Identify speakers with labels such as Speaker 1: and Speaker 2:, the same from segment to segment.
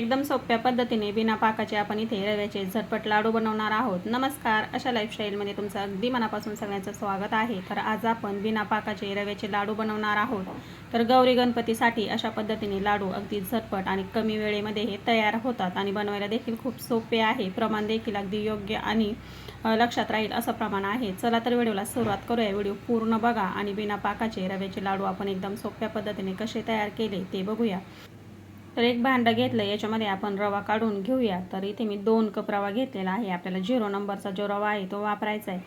Speaker 1: एकदम सोप्या पद्धतीने बिना पाकाचे आपण इथे रव्याचे झटपट लाडू बनवणार आहोत. नमस्कार अशा लाईफस्टाईलमध्ये तुमचं अगदी मनापासून सगळ्यांचं स्वागत आहे. तर आज आपण बिना पाकाचे रव्याचे लाडू बनवणार आहोत. तर गौरी गणपतीसाठी अशा पद्धतीने लाडू अगदी झटपट आणि कमी वेळेमध्ये हे तयार होतात आणि बनवायला देखील खूप सोपे आहे. प्रमाण देखील अगदी योग्य आणि लक्षात राहील असं प्रमाण आहे. चला तर व्हिडिओला सुरुवात करूया. व्हिडिओ पूर्ण बघा आणि बिना पाकाचे रव्याचे लाडू आपण एकदम सोप्या पद्धतीने कसे तयार केले ते बघूया. तर एक भांडं घेतलं याच्यामध्ये आपण रवा काढून घेऊया. तर इथे मी दोन कप रवा घेतलेला आहे. आपल्याला झिरो नंबरचा जो रवा आहे तो वापरायचा आहे.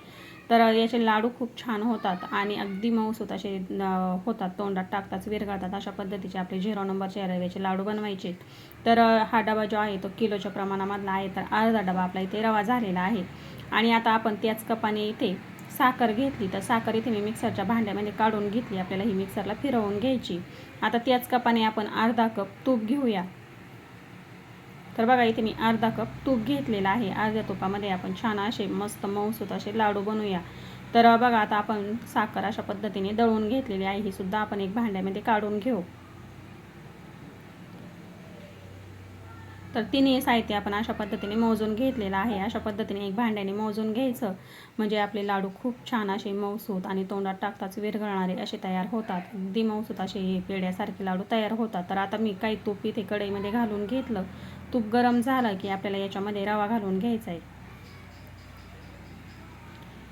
Speaker 1: तर याचे लाडू खूप छान होतात आणि अगदी मऊसूत असे होतात. तोंडात टाकताच विरघळतात. अशा पद्धतीचे आपले झिरो नंबरचे रव्याचे लाडू बनवायचे. तर हा डबा जो आहे तो किलोच्या प्रमाणामधला आहे. तर अर्धा डबा आपला इथे रवा झालेला आहे. आणि आता आपण त्याच कपाने इथे साखर घेतली तर साखर इथे मी मिक्सरच्या भांड्यामध्ये काढून घेतली. आपल्याला ही मिक्सरला फिरवून घ्यायची. आता त्याच कपाने आपण अर्धा कप तूप घेऊया. तर बघा इथे मी अर्धा कप तूप घेतलेला आहे. अर्ध्या तुपामध्ये आपण छान असे मस्त मऊसूत असे लाडू बनवूया. तर बघा आता आपण साखर अशा पद्धतीने दळून घेतलेली आहे. ही सुद्धा आपण एक भांड्यामध्ये काढून घेऊ. तर तिन्ही साहित्य आपण अशा पद्धतीने मोजून घेतलेलं आहे. अशा पद्धतीने एक भांड्याने मोजून घ्यायचं. म्हणजे आपले लाडू खूप छान असे मऊसूत आणि तोंडात टाकताच विरघळणारे असे तयार होतात. अगदी मौसूत असे पेढ्यासारखे पेड्यासारखे लाडू तयार होतात. तर आता मी काही तूप इथे कढईमध्ये घालून घेतलं. तूप गरम झालं की आपल्याला याच्यामध्ये रवा घालून घ्यायचा आहे.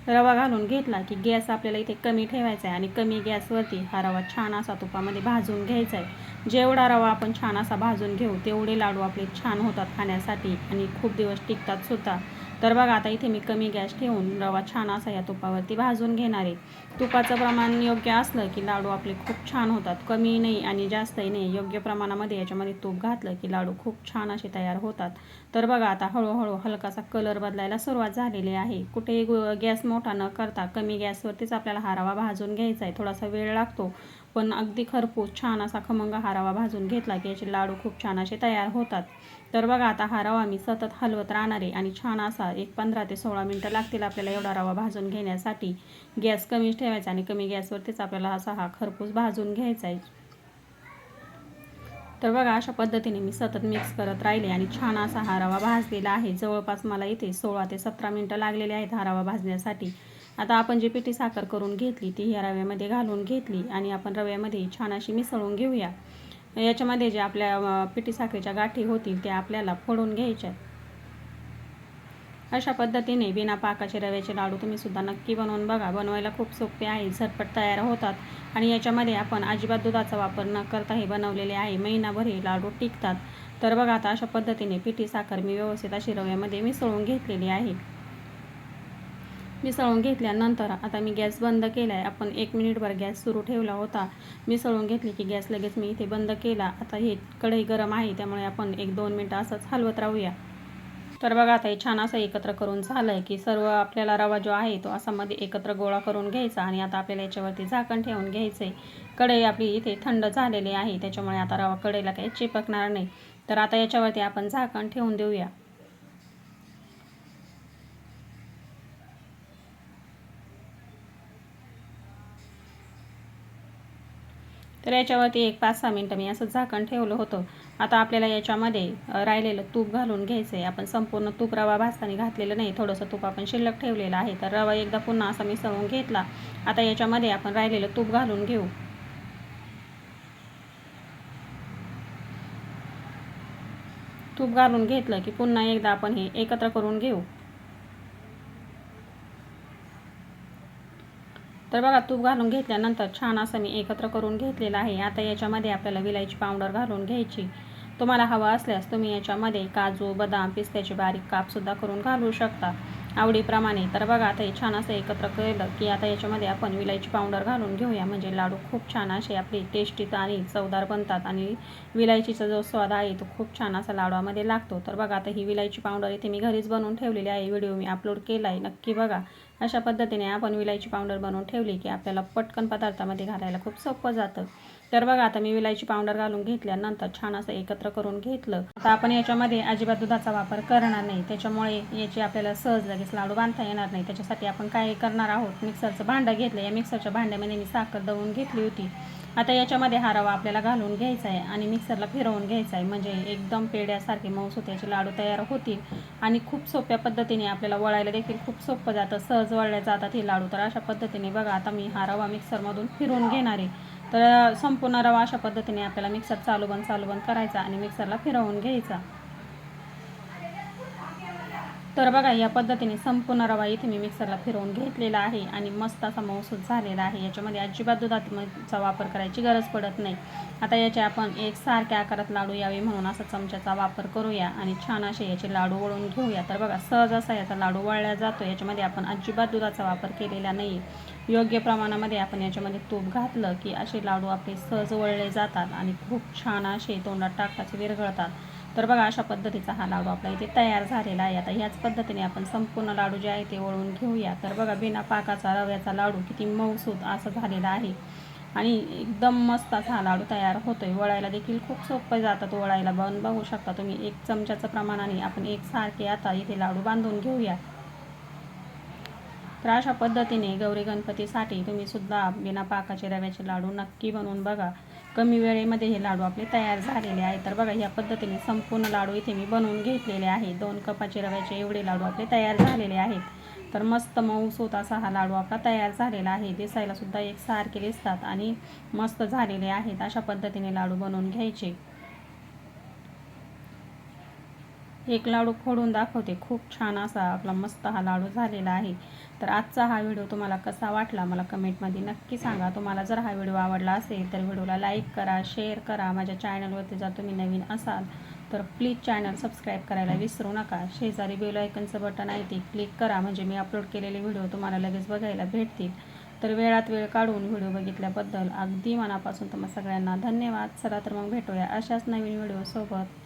Speaker 1: रवा घालून घेतला की गॅस आपल्याला इथे कमी ठेवायचा आहे आणि कमी गॅसवरती हा रवा छान असा तुपामध्ये भाजून घ्यायचा आहे. जेवढा रवा आपण छान असा भाजून घेऊ तेवढे लाडू आपले छान होतात खाण्यासाठी आणि खूप दिवस टिकतात सुद्धा. तर बघा आता इथे मी कमी गॅस ठेवून रवा छान असा या तुपावरती भाजून घेणार आहे. तुपाचं प्रमाण योग्य असलं की लाडू आपले खूप छान होतात. कमी नाही आणि जास्तही नाही योग्य प्रमाणामध्ये याच्यामध्ये तूप घातलं की लाडू खूप छान असे तयार होतात. तर बघा आता हळूहळू हलकासा कलर बदलायला सुरुवात झालेली आहे. कुठेही गॅस मोठा न करता कमी गॅसवरतीच आपल्याला हा रवा भाजून घ्यायचा आहे. थोडासा वेळ लागतो. पण अगदी खरपूस छान असा खमंग हा रवा भाजून घेतला की याचे लाडू खूप छान असे तयार होतात. तर बघा आता हा रवा मी सतत हलवत राहणार आहे आणि छान असा एक पंधरा ते सोळा मिनटं लागतील आपल्याला एवढा रवा भाजून घेण्यासाठी. गॅस कमीच ठेवायचा आणि कमी गॅसवरतीच आपल्याला असा हा खरपूस भाजून घ्यायचा आहे. तर बघा अशा पद्धतीने मी सतत मिक्स करत राहिले आणि छान असा हा रवा भाजलेला आहे. जवळपास मला इथे सोळा ते सतरा मिनटं लागलेले आहेत हा रवा भाजण्यासाठी. आता आपण जी पिठी साखर करून घेतली ती ह्या रव्यामध्ये घालून घेतली आणि आपण रव्यामध्ये छान अशी मिसळून घेऊया. याच्यामध्ये जे आपल्या पिठी साखरेच्या गाठी होतील त्या आपल्याला फोडून घ्यायच्या अशा पद्धतीने बिना पाकाचे रव्याचे लाडू तुम्ही सुद्धा नक्की बनवून बघा. बनवायला खूप सोपे आहे झटपट तयार होतात आणि याच्यामध्ये आपण अजिबात दुधाचा वापर न करता हे बनवलेले आहे. महिनाभर हे लाडू टिकतात. तर बघा आता अशा पद्धतीने पिठी साखर मी व्यवस्थित अशी रव्यामध्ये मिसळून घेतलेली आहे. मिसळून घेतल्यानंतर आता मी गॅस बंद केला आहे आपण एक मिनिटभर गॅस सुरू ठेवला होता. मिसळून घेतली की गॅस लगेच मी इथे बंद केला. आता हे कढई गरम आहे त्यामुळे आपण एक दोन मिनटं असंच हलवत राहूया. तर बघा आता हे छान असं एकत्र करून झालं आहे की सर्व आपल्याला रवा जो आहे तो असा मध्ये एकत्र गोळा करून घ्यायचा आणि आता आपल्याला याच्यावरती झाकण ठेवून घ्यायचं आहे कढई आपली इथे थंड झालेली आहे त्याच्यामुळे आता रवा कढईला काही चिपकणार नाही. तर आता याच्यावरती आपण झाकण ठेवून देऊया. तर याच्यावरती एक पाच सहा मिनटं मी असं झाकण ठेवलं होतं. आता आपल्याला याच्यामध्ये राहिलेलं तूप घालून घ्यायचं आहे आपण संपूर्ण तूप रवा भाजताना घातलेलं नाही. थोडंसं तूप आपण शिल्लक ठेवलेलं आहे. तर रवा एकदा पुन्हा असा मिसळून घेतला. आता याच्यामध्ये आपण राहिलेलं तूप घालून घेऊ. तूप घालून घेतलं की पुन्हा एकदा आपण हे एकत्र करून घेऊ. तर बघा तूप घालून घेतल्यानंतर छान असं मी एकत्र करून घेतलेलं आहे. आता याच्यामध्ये आपल्याला विलायची पावडर घालून घ्यायची. तुम्हाला हवा असल्यास तुम्ही याच्यामध्ये काजू बदाम पिस्त्याचे बारीक कापसुद्धा करून घालू शकता. आवडीप्रमाणे. तर बघा आता हे छान असं एकत्र केलं की आता याच्यामध्ये आपण विलायची पावडर घालून घेऊया. म्हणजे लाडू खूप छान असे आपले टेस्टीत आणि चवदार बनतात. आणि विलायचीचा जो स्वाद आहे तो खूप छान असा लाडवामध्ये लागतो. तर बघा आता ही विलायची पावडर इथे मी घरीच बनवून ठेवलेली आहे. व्हिडिओ मी अपलोड केला आहे नक्की बघा. अशा पद्धतीने आपण विलायची पावडर बनवून ठेवली की आपल्याला पटकन पदार्थामध्ये घालायला खूप सोपं जातं. तर बघा आता मी विलायची पावडर घालून घेतल्यानंतर छान असं एकत्र करून घेतलं. आता आपण याच्यामध्ये अजिबात दुधाचा वापर करणार नाही. त्याच्यामुळे याची आपल्याला सहज लगेच लाडू बांधता येणार नाही. त्याच्यासाठी आपण काय करणार आहोत? मिक्सरचं भांडं घेतलं. या मिक्सरच्या भांड्यामध्ये मी साखर दळून घेतली होती. आता याच्यामध्ये हा रवा आपल्याला घालून घ्यायचा आहे आणि मिक्सरला फिरवून घ्यायचा आहे. म्हणजे एकदम पेड्यासारखे मऊसूत्याचे लाडू तयार होतील आणि खूप सोप्या पद्धतीने आपल्याला वळायला देखील खूप सोपं जातं. सहज वळल्या जातात हे लाडू. तर अशा पद्धतीने बघा आता मी हा रवा मिक्सरमधून फिरवून घेणार आहे. तर संपूर्ण रवा अशा पद्धतीने आपल्याला मिक्सर चालू बंद चालू बंद करायचा आणि मिक्सरला फिरवून घ्यायचा. तर बघा या पद्धतीने संपूर्ण रवा इथे मी मिक्सरला फिरवून घेतलेला आहे आणि मस्त असा मौसूद झालेला आहे. याच्यामध्ये अजिबात दुधाचा वापर करायची गरज पडत नाही. आता याचे आपण एक सारख्या आकारात लाडू यावे म्हणून असा चमच्याचा वापर करूया आणि छान असे याचे लाडू वळून घेऊया. तर बघा सहज असा याचा लाडू वळला जातो. याच्यामध्ये आपण अजिबात दुधाचा वापर केलेला नाही. योग्य प्रमाणामध्ये आपण याच्यामध्ये तूप घातलं की असे लाडू आपले सहज वळले जातात आणि खूप छान असे तोंडात टाकताचे विरघळतात. तर बघा अशा पद्धतीचा हा लाडू आपला इथे तयार झालेला आहे. आता ह्याच पद्धतीने आपण संपूर्ण लाडू जे आहे ते वळून घेऊया. तर बघा बिना पाकाचा रव्याचा लाडू किती मऊसूत असा झालेला आहे. आणि एकदम मस्त असा हा लाडू तयार होतोय. वळायला देखील खूप सोपं जातात वळायला. बन बघू शकता तुम्ही एक चमच्याचं प्रमाणाने आपण एक सारखे आता इथे लाडू बांधून घेऊया. तर अशा पद्धतीने गौरी गणपतीसाठी तुम्ही सुद्धा बिना पाकाचे रव्याचे लाडू नक्की बनवून बघा. कमी वेळेमध्ये हे लाडू आपले तयार झालेले आहेत. तर बघा ह्या पद्धतीने संपूर्ण लाडू इथे मी बनवून घेतलेले आहे दोन कपाचे रव्याचे एवढे लाडू आपले तयार झालेले आहेत. तर मस्त मऊसूत असा हा लाडू आपला तयार झालेला आहे. दिसायला सुद्धा एक सारखे दिसतात आणि मस्त झालेले आहेत. अशा पद्धतीने लाडू बनवून घ्यायचे. एक लाडू फोडून दाखवते. खूप छान असा आपला मस्त हा लाडू झालेला आहे. तर आजचा हा व्हिडिओ तुम्हाला कसा वाटला मला कमेंटमध्ये नक्की सांगा. तुम्हाला जर हा व्हिडिओ आवडला असेल तर व्हिडिओला लाईक करा शेअर करा. माझ्या चॅनलवरती जर तुम्ही नवीन असाल तर प्लीज चॅनल सबस्क्राईब करायला विसरू नका. शेजारी बेल आयकनचं बटन आहे ते क्लिक करा. म्हणजे मी अपलोड केलेले व्हिडिओ तुम्हाला लगेच बघायला भेटतील. तर वेळात वेळ काढून व्हिडिओ बघितल्याबद्दल अगदी मनापासून तुम्हाला सगळ्यांना धन्यवाद. चला तर मग भेटूया अशाच नवीन व्हिडिओसोबत.